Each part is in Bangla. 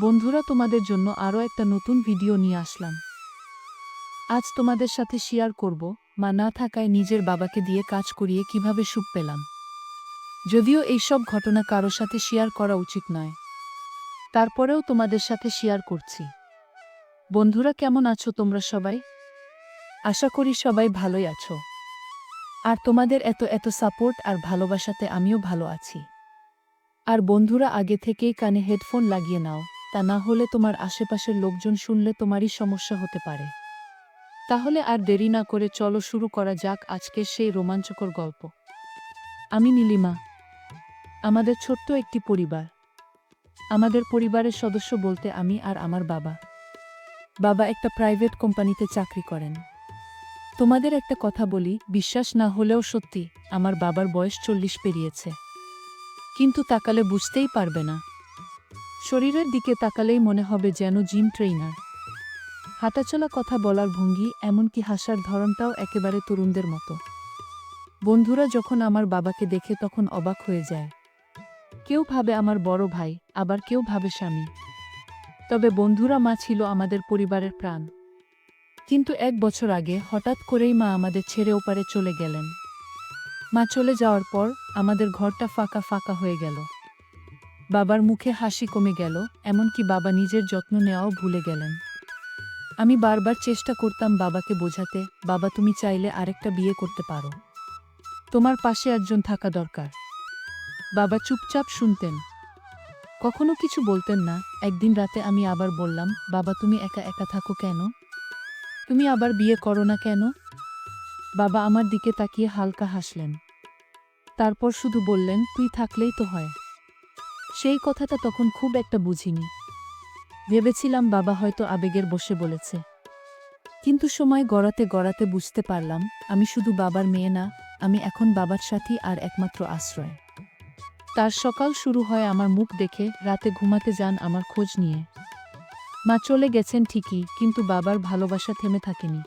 বন্ধুরা, তোমাদের জন্য আরও একটা নতুন ভিডিও নিয়ে আসলাম। আজ তোমাদের সাথে শেয়ার করব, মা না থাকায় নিজের বাবাকে দিয়ে কাজ করিয়ে কীভাবে সুখ পেলাম। যদিও এইসব ঘটনা কারও সাথে শেয়ার করা উচিত নয়। তারপরেও তোমাদের সাথে শেয়ার করছি। বন্ধুরা, কেমন আছো তোমরা সবাই? আশা করি সবাই ভালোই আছো। আর তোমাদের এত এত সাপোর্ট আর ভালোবাসাতে আমিও ভালো আছি। আর বন্ধুরা, আগে থেকেই কানে হেডফোন লাগিয়ে নাও। তা না হলে তোমার আশেপাশের লোকজন শুনলে তোমারই সমস্যা হতে পারে। তাহলে আর দেরি না করে চলো শুরু করা যাক আজকের সেই রোমাঞ্চকর গল্প। আমি নীলিমা, আমাদের ছোট্ট একটি পরিবার। আমাদের পরিবারের সদস্য বলতে আমি আর আমার বাবা। বাবা একটা প্রাইভেট কোম্পানিতে চাকরি করেন। তোমাদের একটা কথা বলি, বিশ্বাস না হলেও সত্যি, আমার বাবার বয়স চল্লিশ পেরিয়েছে। কিন্তু তাকালে বুঝতেই পারবে না। শরীরের দিকে তাকালেই মনে হবে যেন জিম ট্রেইনার। হাঁটাচলা কথা বলার ভঙ্গি, এমনকি হাসার ধরনটাও একেবারে তরুণদের মতো। বন্ধুরা যখন আমার বাবাকে দেখে তখন অবাক হয়ে যায়। কেউ ভাবে আমার বড় ভাই, আবার কেউ ভাবে স্বামী। তবে বন্ধুরা মা ছিল আমাদের পরিবারের প্রাণ। কিন্তু এক বছর আগে হঠাৎ করেই মা আমাদের ছেড়ে ওপারে চলে গেলেন। মা চলে যাওয়ার পর আমাদের ঘরটা ফাঁকা ফাঁকা হয়ে গেল। বাবার মুখে হাসি কমে গেল, এমনকি বাবা নিজের যত্ন নেওয়াও ভুলে গেলেন। আমি বারবার চেষ্টা করতাম বাবাকে বোঝাতে, বাবা, তুমি চাইলে আরেকটা বিয়ে করতে পারো। তোমার পাশে একজন থাকা দরকার। বাবা চুপচাপ শুনতেন। কখনো কিছু বলতেন না, একদিন রাতে আমি আবার বললাম, বাবা, তুমি একা একা থাকো কেন? তুমি আবার বিয়ে করো না কেন? বাবা আমার দিকে তাকিয়ে হালকা হাসলেন। তারপর শুধু বললেন, তুই থাকলেই তো হয়। সেই কথাটা তখন খুব একটা বুঝিনি। ভেবেছিলাম বাবা হয়তো আবেগের বসে বলেছে। কিন্তু সময় গড়াতে গড়াতে বুঝতে পারলাম, আমি শুধু বাবার মেয়ে না, আমি এখন বাবার সাথী আর একমাত্র আশ্রয়। তার সকাল শুরু হয় আমার মুখ দেখে, রাতে ঘুমাতে যান আমার খোঁজ নিয়ে। মা চলে গেছেন ঠিকই, কিন্তু বাবার ভালোবাসা থেমে থাকেনি।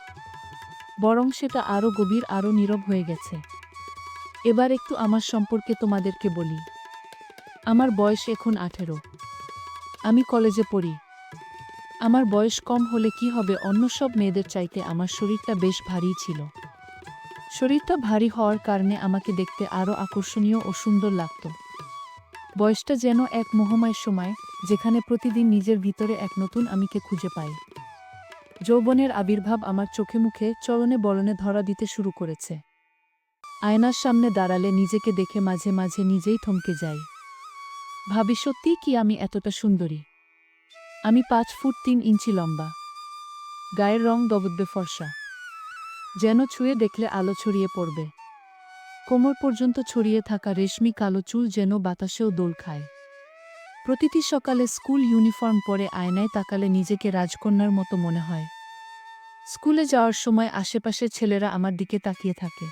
বরং সেটা আরও গভীর আরও নীরব হয়ে গেছে। এবার একটু আমার সম্পর্কে তোমাদেরকে বলি। আমার বয়স এখন আঠেরো। আমি কলেজে পড়ি। আমার বয়স কম হলে কি হবে অন্য সব মেয়েদের চাইতে আমার শরীরটা বেশ ভারী ছিল। শরীরটা ভারী হওয়ার কারণে আমাকে দেখতে আরও আকর্ষণীয় ও সুন্দর লাগত। বয়সটা যেন এক মোহময় সময়, যেখানে প্রতিদিন নিজের ভিতরে এক নতুন আমিকে খুঁজে পাই। যৌবনের আবির্ভাব আমার চোখে মুখে চলনে বলনে ধরা দিতে শুরু করেছে। আয়নার সামনে দাঁড়ালে নিজেকে দেখে মাঝে মাঝে নিজেই থমকে যাই। ভাবি, সত্যিই কি আমি এতটা সুন্দরী? আমি পাঁচ ফুট তিন ইঞ্চি লম্বা। গায়ের রং দবদ্বে ফর্সা। যেন ছুঁয়ে দেখলে আলো ছড়িয়ে পড়বে। কোমর পর্যন্ত ছড়িয়ে থাকা রেশমি কালো চুল যেন বাতাসেও দোল খায়। প্রতিটি সকালে স্কুল ইউনিফর্ম পরে আয়নায় তাকালে নিজেকে রাজকন্যার মতো মনে হয়। স্কুলে যাওয়ার সময় আশেপাশের ছেলেরা আমার দিকে তাকিয়ে থাকে।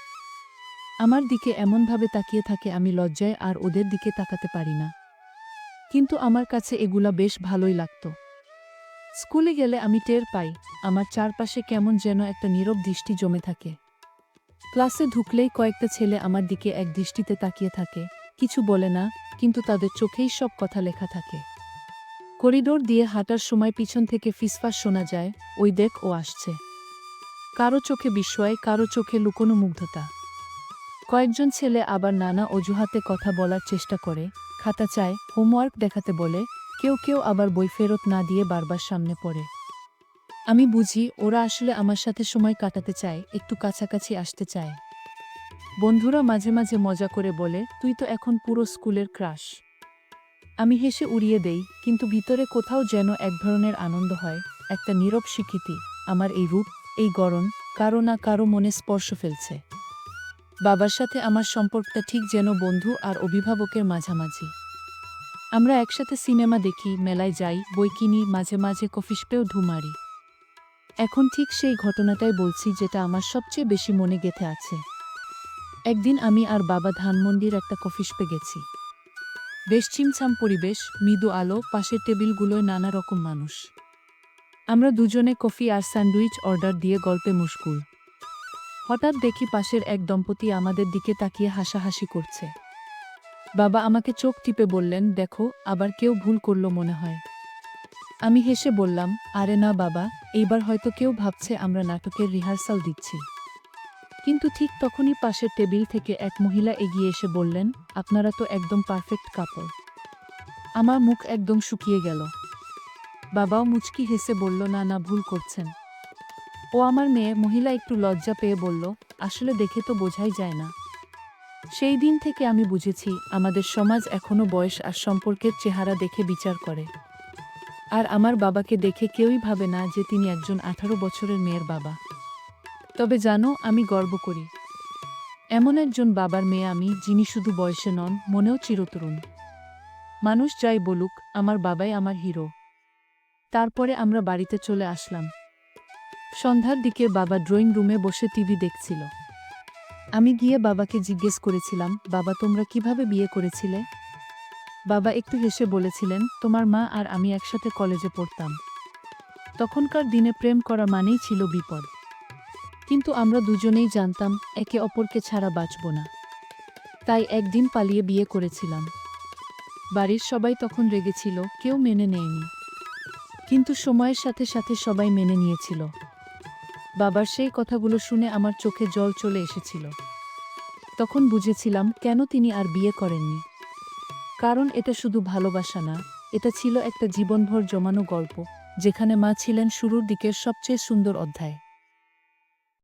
আমার দিকে এমনভাবে তাকিয়ে থাকে আমি লজ্জায় আর ওদের দিকে তাকাতে পারি না। কিন্তু আমার কাছে এগুলা বেশ ভালোই লাগত। স্কুলে গেলে আমি টের পাই, আমার চারপাশে কেমন যেন একটা নীরব দৃষ্টি জমে থাকে। ক্লাসে ঢুকলেই কয়েকটা ছেলে আমার দিকে এক দৃষ্টিতে তাকিয়ে থাকে, কিছু বলে না, কিন্তু তাদের চোখেই সব কথা লেখা থাকে। করিডোর দিয়ে হাঁটার সময় পিছন থেকে ফিসফাস শোনা যায়, ওই দেখ, ও আসছে। কারও চোখে বিস্ময়, কারও চোখে লুকোনো মুগ্ধতা। কয়েকজন ছেলে আবার নানা অজুহাতে কথা বলার চেষ্টা করে খাতা চায়, হোমওয়ার্ক দেখাতে বলে, কেউ কেউ আবার বই ফেরত না দিয়ে বারবার সামনে পড়ে। আমি বুঝি, ওরা আসলে আমার সাথে সময় কাটাতে চায়, একটু কাছাকাছি আসতে চায়। বন্ধুরা মাঝে মাঝে মজা করে বলে, তুই তো এখন পুরো স্কুলের ক্রাশ। আমি হেসে উড়িয়ে দেই, কিন্তু ভিতরে কোথাও যেন এক ধরনের আনন্দ হয়, একটা নীরব স্বীকৃতি। আমার এই রূপ, এই গরম কারও না কারও মনে স্পর্শ ফেলছে। বাবার সাথে আমার সম্পর্কটা ঠিক যেন বন্ধু আর অভিভাবকের মাঝামাঝি। আমরা একসাথে সিনেমা দেখি, মেলায় যাই, বই কিনি, মাঝে মাঝে কফিসপেও ঢুমারি এখন ঠিক সেই ঘটনাটাই বলছি যেটা আমার সবচেয়ে বেশি মনে গেথে আছে। একদিন আমি আর বাবা ধানমন্ডির একটা কফিসপে গেছি। বেশ চিমছাম পরিবেশ, মৃদু আলো, পাশের টেবিলগুলোয় নানা রকম মানুষ। আমরা দুজনে কফি আর স্যান্ডউইচ অর্ডার দিয়ে গল্পে মুশকুল। হঠাৎ দেখি পাশের এক দম্পতি আমাদের দিকে তাকিয়ে হাসাহাসি করছে। বাবা আমাকে চোখ টিপে বললেন, দেখো, আবার কেউ ভুল করল মনে হয়। আমি হেসে বললাম, আরে না বাবা, এইবার হয়তো কেউ ভাবছে আমরা নাটকের রিহার্সাল দিচ্ছি। কিন্তু ঠিক তখনই পাশের টেবিল থেকে এক মহিলা এগিয়ে এসে বললেন, আপনারা তো একদম পারফেক্ট কাপড় আমার মুখ একদম শুকিয়ে গেল। বাবাও মুচকি হেসে বলল, না না, ভুল করছেন। ও আমার মেয়ে মহিলা একটু লজ্জা পেয়ে বলল, আসলে দেখে তো বোঝাই যায় না। সেই দিন থেকে আমি বুঝেছি, আমাদের সমাজ এখনও বয়স আর সম্পর্কের চেহারা দেখে বিচার করে। আর আমার বাবাকে দেখে কেউই ভাবে না যে তিনি একজন আঠারো বছরের মেয়ের বাবা। তবে জানো, আমি গর্ব করি। এমন একজন বাবার মেয়ে আমি, যিনি শুধু বয়সে নন, মনেও চিরতরুণ। মানুষ যাই বলুক, আমার বাবাই আমার হিরো। তারপরে আমরা বাড়িতে চলে আসলাম। সন্ধ্যার দিকে বাবা ড্রয়িং রুমে বসে টিভি দেখছিল। আমি গিয়ে বাবাকে জিজ্ঞেস করেছিলাম, বাবা, তোমরা কীভাবে বিয়ে করেছিলে? বাবা একটু হেসে বলেছিলেন, তোমার মা আর আমি একসাথে কলেজে পড়তাম। তখনকার দিনে প্রেম করা মানেই ছিল বিপদ। কিন্তু আমরা দুজনেই জানতাম, একে অপরকে ছাড়া বাঁচব না। তাই একদিন পালিয়ে বিয়ে করেছিলাম। বাড়ির সবাই তখন রেগেছিল কেউ মেনে নেয়নি। কিন্তু সময়ের সাথে সাথে সবাই মেনে নিয়েছিল। বাবার সেই কথাগুলো শুনে আমার চোখে জল চলে এসেছিল। তখন বুঝেছিলাম কেন তিনি আর বিয়ে করেননি। কারণ এটা শুধু ভালোবাসা না, এটা ছিল একটা জীবনভর জমানো গল্প, যেখানে মা ছিলেন শুরুর দিকের সবচেয়ে সুন্দর অধ্যায়।